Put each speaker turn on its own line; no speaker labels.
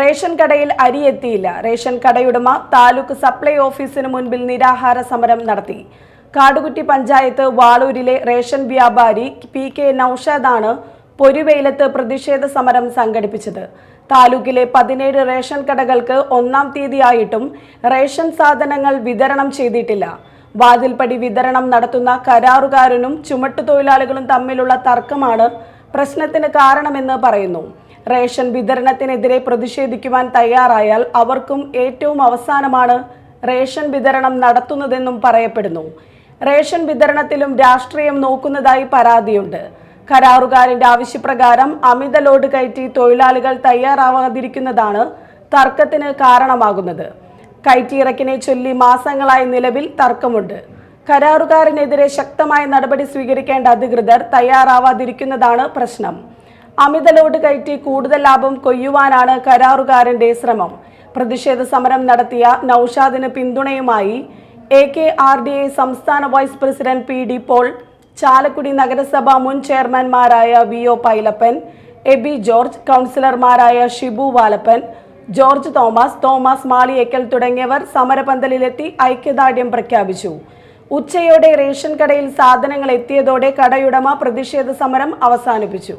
Ration കടയിൽ അരി എത്തിയില്ല. റേഷൻ കടയുടമ താലൂക്ക് സപ്ലൈ ഓഫീസിന് മുൻപിൽ നിരാഹാര സമരം നടത്തി. കാടുകുറ്റി പഞ്ചായത്ത് വാളൂരിലെ റേഷൻ വ്യാപാരി പി കെ നൌഷാദാണ് പൊരുവെയിലത്ത് പ്രതിഷേധ സമരം സംഘടിപ്പിച്ചത്. താലൂക്കിലെ പതിനേഴ് റേഷൻ കടകൾക്ക് ഒന്നാം തീയതിയായിട്ടും റേഷൻ സാധനങ്ങൾ വിതരണം ചെയ്തിട്ടില്ല. വാതിൽപ്പടി വിതരണം നടത്തുന്ന കരാറുകാരനും ചുമട്ടുതൊഴിലാളികളും തമ്മിലുള്ള തർക്കമാണ് പ്രശ്നത്തിന് കാരണമെന്ന് പറയുന്നു. റേഷൻ വിതരണത്തിനെതിരെ പ്രതിഷേധിക്കുവാൻ തയ്യാറായാൽ അവർക്കും ഏറ്റവും അവസാനമാണ് റേഷൻ വിതരണം നടത്തുന്നതെന്നും പറയപ്പെടുന്നു. റേഷൻ വിതരണത്തിലും രാഷ്ട്രീയം നോക്കുന്നതായി പരാതിയുണ്ട്. കരാറുകാരന്റെ ആവശ്യപ്രകാരം അമിത ലോഡ് കയറ്റി തൊഴിലാളികൾ തയ്യാറാവാതിരിക്കുന്നതാണ് തർക്കത്തിന് കാരണമാകുന്നത്. കയറ്റിയിറക്കിനെ ചൊല്ലി മാസങ്ങളായി നിലവിൽ തർക്കമുണ്ട്. കരാറുകാരനെതിരെ ശക്തമായ നടപടി സ്വീകരിക്കേണ്ട അധികൃതർ തയ്യാറാവാതിരിക്കുന്നതാണ് പ്രശ്നം. അമിത ലോഡ് കയറ്റി കൂടുതൽ ലാഭം കൊയ്യുവാനാണ് കരാറുകാരന്റെ ശ്രമം. പ്രതിഷേധ സമരം നടത്തിയ നൌഷാദിന് പിന്തുണയുമായി A K R D A സംസ്ഥാന vice president P D Paul Chalakudy നഗരസഭ മുൻ ചെയർമാൻമാരായ V O Pailappan AB George കൗൺസിലർമാരായ Shibu Valappan George Thomas Thomas Maliyekkal തുടങ്ങിയവർ സമരപന്തലിലെത്തി ഐക്യദാർഢ്യം പ്രഖ്യാപിച്ചു. ഉച്ചയോടെ റേഷൻ കടയിൽ സാധനങ്ങൾ എത്തിയതോടെ കടയുടമ പ്രതിഷേധ സമരം അവസാനിപ്പിച്ചു.